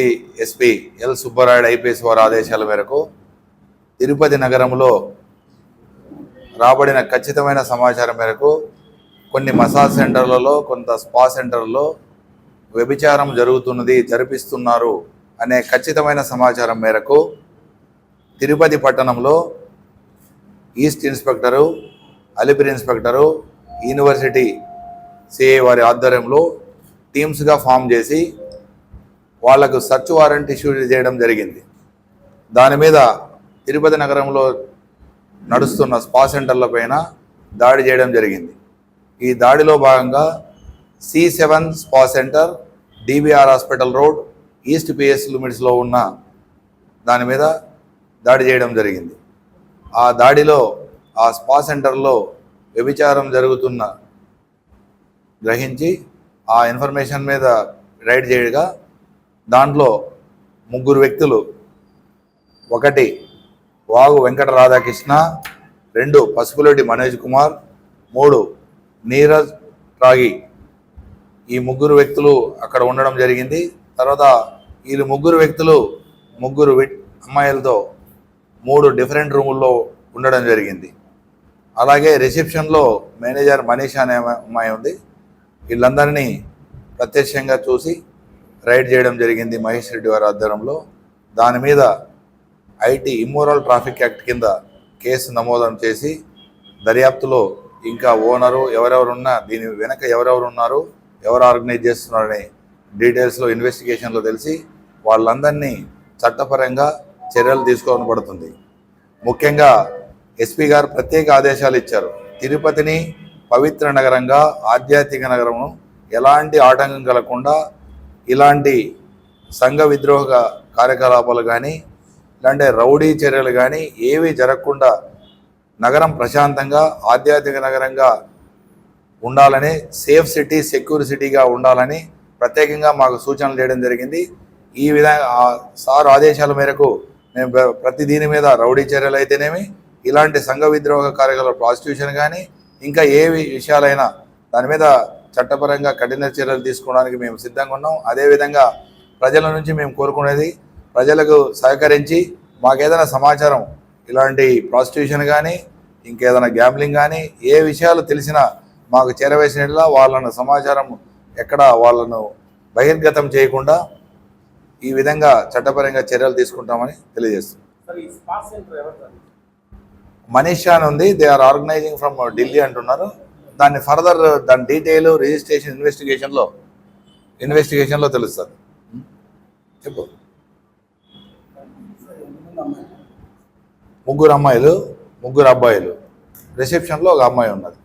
Tirupati SP L Subbarayudu IPS వారి ఆదేశాల మేరకు తిరుపతి నగరంలో రాబడిన ఖచ్చితమైన సమాచారం మేరకు కొన్ని మసాజ్ సెంటర్లలో కొంత స్పా సెంటర్లలో వ్యభిచారం జరుగుతున్నది జరిపిస్తున్నారు అనే ఖచ్చితమైన సమాచారం మేరకు తిరుపతి పట్టణంలో east inspector Alipiri inspector university CI వారి ఆధ్వర్యంలో టీమ్స్గా ఫామ్ చేసి వాళ్ళకు సర్చ్ వారెంట్ ఇష్యూ చేయడం జరిగింది. దాని మీద తిరుపతి నగరంలో నడుస్తున్న స్పా సెంటర్ల పైన దాడి చేయడం జరిగింది. ఈ దాడిలో భాగంగా C seven spa centre DBR hospital road east PS లిమిట్స్లో ఉన్న దాని మీద దాడి చేయడం జరిగింది. ఆ దాడిలో ఆ స్పా సెంటర్లో వ్యభిచారం జరుగుతున్న గ్రహించి ఆ ఇన్ఫర్మేషన్ మీద రైడ్ చేయగా దాంట్లో ముగ్గురు వ్యక్తులు. ఒకటి వాగు వెంకట రాధాకృష్ణ రెండు పసుపులెడ్డి మనోజ్ కుమార్ మూడు నీరజ్ రాగి ఈ ముగ్గురు వ్యక్తులు అక్కడ ఉండడం జరిగింది. తర్వాత వీళ్ళు ముగ్గురు వ్యక్తులు ముగ్గురు అమ్మాయిలతో మూడు డిఫరెంట్ రూముల్లో ఉండడం జరిగింది. అలాగే రిసెప్షన్లో మేనేజర్ మనీష్ అనే అమ్మాయి ఉంది. వీళ్ళందరినీ ప్రత్యక్షంగా చూసి రైడ్ చేయడం జరిగింది మహేష్ రెడ్డి వారి ఆధ్వర్యంలో. దాని మీద ఐటీ ఇమ్మోరల్ ట్రాఫిక్ యాక్ట్ కింద కేసు నమోదం చేసి దర్యాప్తులో ఇంకా ఓనరు ఎవరెవరున్నా దీని వెనక ఎవరెవరు ఉన్నారు ఎవరు ఆర్గనైజ్ చేస్తున్నారనే డీటెయిల్స్లో ఇన్వెస్టిగేషన్లో తెలిసి వాళ్ళందరినీ చట్టపరంగా చర్యలు తీసుకోవడం పడుతుంది. ముఖ్యంగా ఎస్పీ గారు ప్రత్యేక ఆదేశాలు ఇచ్చారు. తిరుపతిని పవిత్ర నగరంగా ఆధ్యాత్మిక నగరము ఎలాంటి ఆటంకం కలగకుండా ఇలాంటి సంఘ విద్రోహ కార్యకలాపాలు కానీ ఇలాంటి రౌడీ చర్యలు కానీ ఏవి జరగకుండా నగరం ప్రశాంతంగా ఆధ్యాత్మిక నగరంగా ఉండాలని సేఫ్ సిటీ సెక్యూర్ సిటీగా ఉండాలని ప్రత్యేకంగా మాకు సూచనలు చేయడం జరిగింది. ఈ విధంగా సార్ ఆదేశాల మేరకు మేము ప్రతి దీని మీద రౌడీ చర్యలు అయితేనేమి ఇలాంటి సంఘ విద్రోహ కార్యకలాపాలు ప్రాసిక్యూషన్ కానీ ఇంకా ఏ విషయాలైనా దాని మీద చట్టపరంగా కఠిన చర్యలు తీసుకోవడానికి మేము సిద్ధంగా ఉన్నాం. అదేవిధంగా ప్రజల నుంచి మేము కోరుకునేది ప్రజలకు సహకరించి మాకేదైనా సమాచారం ఇలాంటి ప్రాస్టిట్యూషన్ కానీ ఇంకేదైనా గ్యాంబ్లింగ్ కానీ ఏ విషయాలు తెలిసినా మాకు చేరవేసినట్లా వాళ్ళను సమాచారం ఎక్కడ వాళ్ళను బహిర్గతం చేయకుండా ఈ విధంగా చట్టపరంగా చర్యలు తీసుకుంటామని తెలియజేస్తున్నాం. మనీషా అని ఉంది. They are organising from Delhi అంటున్నారు. దాన్ని ఫర్దర్ దాని డీటెయిల్ రిజిస్ట్రేషన్ ఇన్వెస్టిగేషన్లో ఇన్వెస్టిగేషన్లో తెలుస్తుంది. చెప్పు. ముగ్గురు అమ్మాయిలు ముగ్గురు అబ్బాయిలు. రిసెప్షన్లో ఒక అమ్మాయి ఉన్నది.